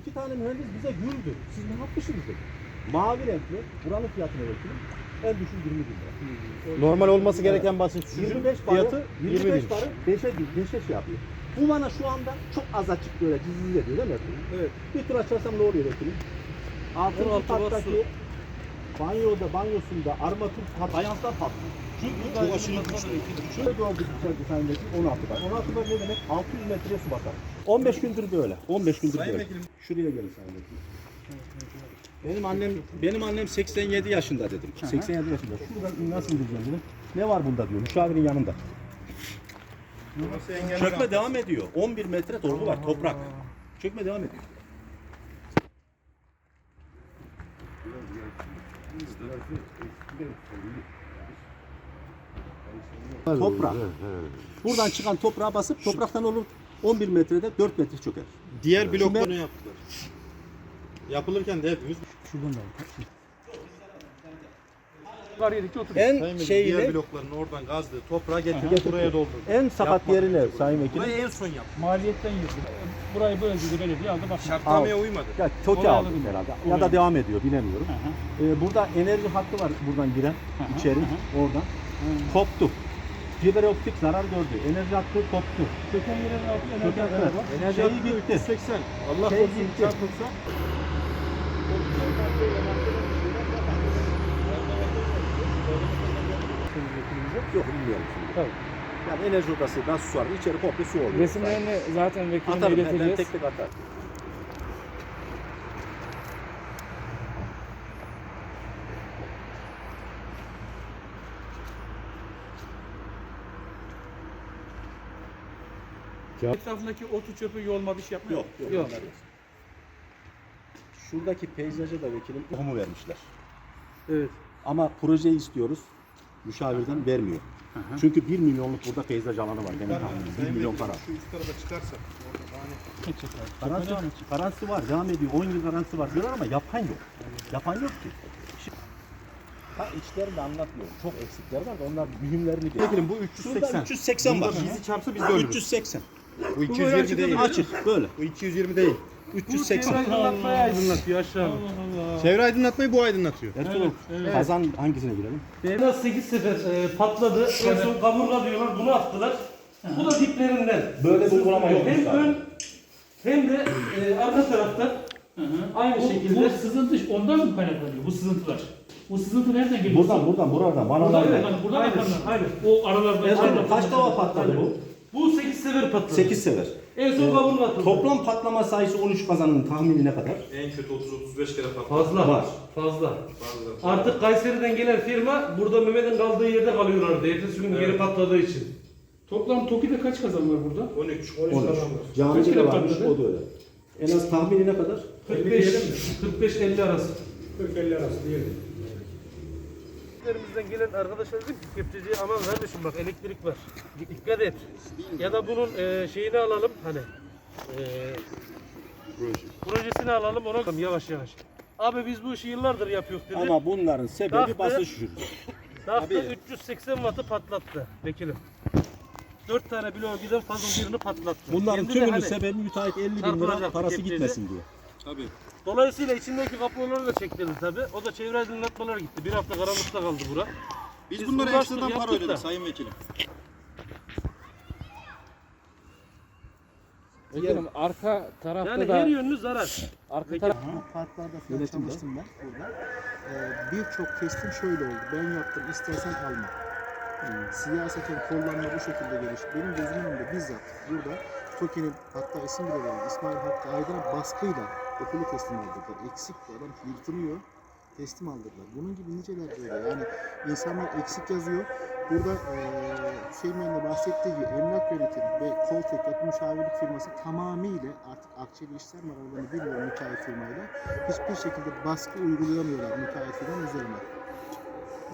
İki tane mühendis bize güldü. Siz ne yapmışsınız dedi. Mavi renkli, buranın fiyatına vekilim. En düşük 20 bin lira. Normal olması gereken basınç düşürücü 25 barı, fiyatı 20 25 bin. barı 5'e 5'e şey yapıyor. Bu bana şu anda çok az açık böyle cızız ediyor değil mi? Evet. Bir tur açarsam ne oluyor efendim? Altıncı 16 var kattaki banyoda, banyosunda armatür pat, fayanslar patlıyor. Çünkü Çok aşırı güçlü. Şöyle gördük içeride sayındaki 16 bar. 16 bar ne demek? 600 metreye su bakar. 15 gündür böyle. 15 gündür Sayın böyle. Vekilim. Şuraya gelin sayın vekilim. Benim annem benim annem 87 yaşında dedim. 87 yaşında. Şuradan nasıl indireceğim dedim. Ne var bunda diyor. Müşavirin yanında. Çökme devam ediyor. 11 metre dolgu var toprak. Çökme devam ediyor. Toprak. Buradan çıkan toprağa basıp topraktan olur 11 metrede 4 metre çöker. Diğer bloklarını yaptılar. Yapılırken de hepimiz Var yedik otur. En Sayın Vekilim, şeyiyle diğer bloklarını oradan gazdı, toprağa getirip Getirdi. buraya doldurdu. en sakat Yapmadı. yeri ne sayın vekilim? Burayı en son yaptı. Maliyetten yırtık. Burayı böldüydü belediye aldı bak. Şartnameye uymadı. Ya Oraya aldık aldım. herhalde. Ya Oraya. da devam ediyor bilemiyorum. Hı hı. Ee, burada enerji hattı var buradan giren hı, içeri oradan. Koptu. Fiber optik zarar gördü. Enerji hattı koptu. Çöken yerin altı enerji evet. var. Enerji Şeyi hattı gitti. 380. Allah Şey korusun gitti. çarpılsa. Yok bilmiyorum şimdi. Tabii. Yani enerji odası nasıl su var? İçeri komple su oluyor. Resimlerini zaten vekilime Atarım ben, ben ileteceğiz. tek tek atarım. Etrafındaki otu çöpü yolma bir şey yapmıyor. Yok yok. Yok. Şuradaki peyzaja da vekilim tohumu vermişler. Evet. Ama projeyi istiyoruz. Müşavirden vermiyor. Çünkü 1 milyonluk burada peyzaj alanı var. Benim tahminim. 1 milyon para. Şu üst tarafa çıkarsak. orada. Garantisi, garantisi var, devam ediyor. 10 yıl garantisi var diyorlar ama yapan yok. Yapan yok ki. Ha içlerini de anlatmıyorum. Çok eksikler var da onlar mühimlerini değil. Vekilim bu Şurada 380. 380 var. Bizi çarpsa biz de ölürüz. 380. Bu Bu böyle 220 açık, değil. Açık böyle. Bu 220 değil. 380. Aydınlatmaya aydınlatıyor aşağı. Çevre aydınlatmayı bu aydınlatıyor. Ertuğrul, kazan hangisine girelim? Devlet 8 sefer e, patladı. En son kaburga diyorlar. Bunu attılar. Bu da diplerinden. Böyle bir uygulama Hem yapmışlar. ön hem de e, arka taraftan aynı Bu şekilde. sızıntı ondan mı kaynaklanıyor bu sızıntılar? Bu sızıntı nereden geliyor? Buradan, buradan, buradan. Bana Buradan, ver. buradan, buradan Aynen. Aynen. O aralardan. Kaç defa patladı bu? Bu 8 sefer patladı. 8 sefer. En son kaburga atıldı. Toplam patlama sayısı 13 kazanın tahmini ne kadar? En kötü 30-35 kere patladı. Fazla. Var. Fazla. Artık Kayseri'den gelen firma burada Mehmet'in kaldığı yerde kalıyorlardı. Ertesi gün geri patladığı için. Toplam TOKİ'de kaç kazan var burada? 13. 13. Kaç Camide kere de varmış, patladı? o da öyle. En az tahmini ne kadar? 45 45-50 arası. 40-50 arası diyelim. Evlerimizden gelen arkadaşlar dedim ki kepçeciye aman kardeşim bak elektrik var. Dikkat et. Ya da bunun e, şeyini alalım hani e, projesini alalım ona yavaş yavaş. Abi biz bu işi yıllardır yapıyoruz dedi. Ama bunların sebebi Tahtı- basınç düşürücü. Tahta 380 wattı patlattı vekilim. 4 tane bloğa giden fazla birini patlattı. Bunların Kendi de tümünün hani- sebebi müteahhit 50 bin lira Çarpılacak parası kepçeci. gitmesin diye. Tabii. Dolayısıyla içindeki kapıları da çektirdi tabi. O da çevre aydınlatmalar gitti. Bir hafta karanlıkta kaldı bura. Biz, Biz bunlara ekstradan para ödedik da. sayın vekilim. Vekilim arka tarafta Yani da her yönlü zarar. arka taraf Parklarda falan çalıştım ben burada. Ee, Birçok teslim şöyle oldu. Ben yaptım istersen alma. Siyaseten kullanma bu şekilde gelişti. Benim gözümün önünde bizzat burada TOKİ'nin hatta isim bile verin İsmail Hakkı Aydın'a baskıyla okulu teslim aldırdılar. Eksik bu adam yırtınıyor. Teslim aldırdılar. Bunun gibi niceler böyle. Yani insanlar eksik yazıyor. Burada eee Hüseyin Bey'in de bahsettiği gibi emlak yönetimi ve Koltek yapı müşavirlik firması tamamıyla artık akçeli işlem var aralarında bilmiyorum müteahhit firmayla. Hiçbir şekilde baskı uygulayamıyorlar müteahhit firmanın üzerine.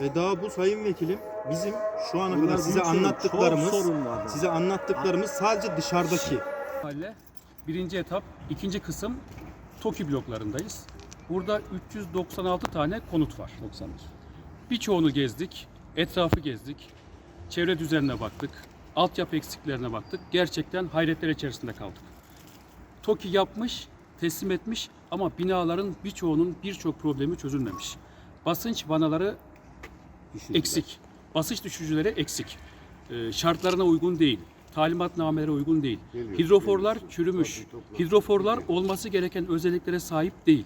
Ve daha bu sayın vekilim bizim şu ana Bunlar kadar size anlattıklarımız size anlattıklarımız sadece dışarıdaki. Mahalle. Birinci etap, ikinci kısım TOKİ bloklarındayız. Burada 396 tane konut var. 91. Birçoğunu gezdik, etrafı gezdik, çevre düzenine baktık, altyapı eksiklerine baktık. Gerçekten hayretler içerisinde kaldık. TOKİ yapmış, teslim etmiş ama binaların birçoğunun birçok problemi çözülmemiş. Basınç vanaları eksik. Basınç düşürücüleri eksik. Ee, şartlarına uygun değil. Talimatnamelere uygun değil. Hidroforlar çürümüş. Hidroforlar olması gereken özelliklere sahip değil.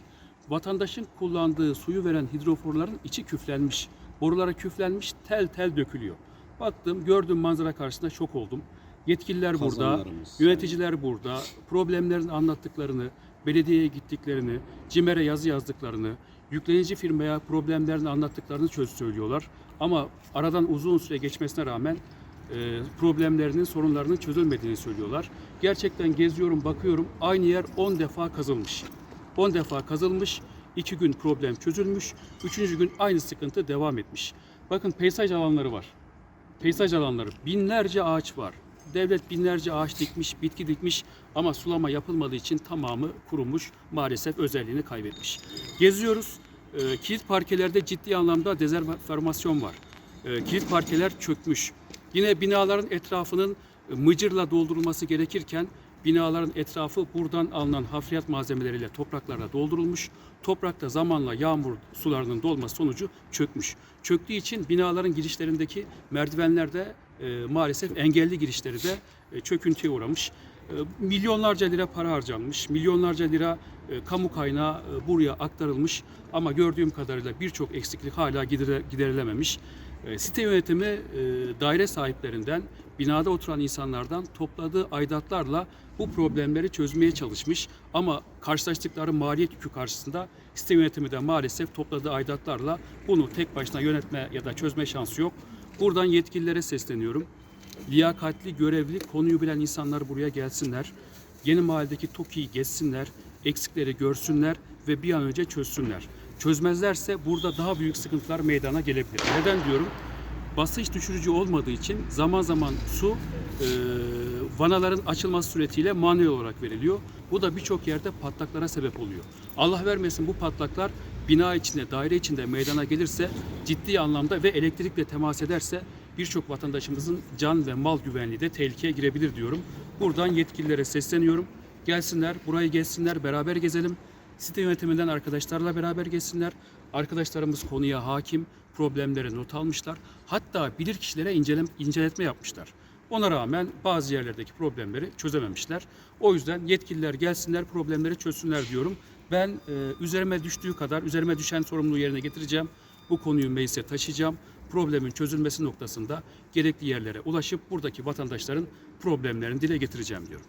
Vatandaşın kullandığı suyu veren hidroforların içi küflenmiş. Boruları küflenmiş, tel tel dökülüyor. Baktım, gördüm manzara karşısında şok oldum. Yetkililer burada, yöneticiler burada, problemlerin anlattıklarını, belediyeye gittiklerini, CİMER'e yazı yazdıklarını, yüklenici firmaya problemlerini anlattıklarını çöz söylüyorlar. Ama aradan uzun süre geçmesine rağmen problemlerinin, sorunlarının çözülmediğini söylüyorlar. Gerçekten geziyorum, bakıyorum aynı yer 10 defa kazılmış. 10 defa kazılmış, 2 gün problem çözülmüş, 3. gün aynı sıkıntı devam etmiş. Bakın peyzaj alanları var peyzaj alanları, binlerce ağaç var. Devlet binlerce ağaç dikmiş, bitki dikmiş ama sulama yapılmadığı için tamamı kurumuş, maalesef özelliğini kaybetmiş. Geziyoruz, e, kilit parkelerde ciddi anlamda dezerformasyon var. E, kilit parkeler çökmüş. Yine binaların etrafının e, mıcırla doldurulması gerekirken binaların etrafı buradan alınan hafriyat malzemeleriyle topraklarla doldurulmuş. Toprakta zamanla yağmur sularının dolması sonucu çökmüş. Çöktüğü için binaların girişlerindeki merdivenler de e, maalesef engelli girişleri de e, çöküntüye uğramış. E, milyonlarca lira para harcanmış, milyonlarca lira e, kamu kaynağı e, buraya aktarılmış ama gördüğüm kadarıyla birçok eksiklik hala giderilememiş. E, Site yönetimi e, daire sahiplerinden, binada oturan insanlardan topladığı aidatlarla bu problemleri çözmeye çalışmış. Ama karşılaştıkları maliyet yükü karşısında site yönetimi de maalesef topladığı aidatlarla bunu tek başına yönetme ya da çözme şansı yok. Buradan yetkililere sesleniyorum. Liyakatli, görevli, konuyu bilen insanlar buraya gelsinler. Yeni mahalledeki TOKİ'yi geçsinler, eksikleri görsünler ve bir an önce çözsünler. Çözmezlerse burada daha büyük sıkıntılar meydana gelebilir. Neden diyorum? Basınç düşürücü olmadığı için zaman zaman su e, vanaların açılması suretiyle manuel olarak veriliyor. Bu da birçok yerde patlaklara sebep oluyor. Allah vermesin bu patlaklar bina içinde, daire içinde meydana gelirse ciddi anlamda ve elektrikle temas ederse birçok vatandaşımızın can ve mal güvenliği de tehlikeye girebilir diyorum. Buradan yetkililere sesleniyorum. Gelsinler, burayı gezsinler, beraber gezelim. Site yönetiminden arkadaşlarla beraber gezsinler. Arkadaşlarımız konuya hakim, problemleri not almışlar. Hatta bilirkişilere incelem, inceletme yapmışlar. Ona rağmen bazı yerlerdeki problemleri çözememişler. O yüzden yetkililer gelsinler, problemleri çözsünler diyorum. Ben e, üzerime düştüğü kadar, üzerime düşen sorumluluğu yerine getireceğim. Bu konuyu meclise taşıyacağım. Problemin çözülmesi noktasında gerekli yerlere ulaşıp buradaki vatandaşların problemlerini dile getireceğim diyorum.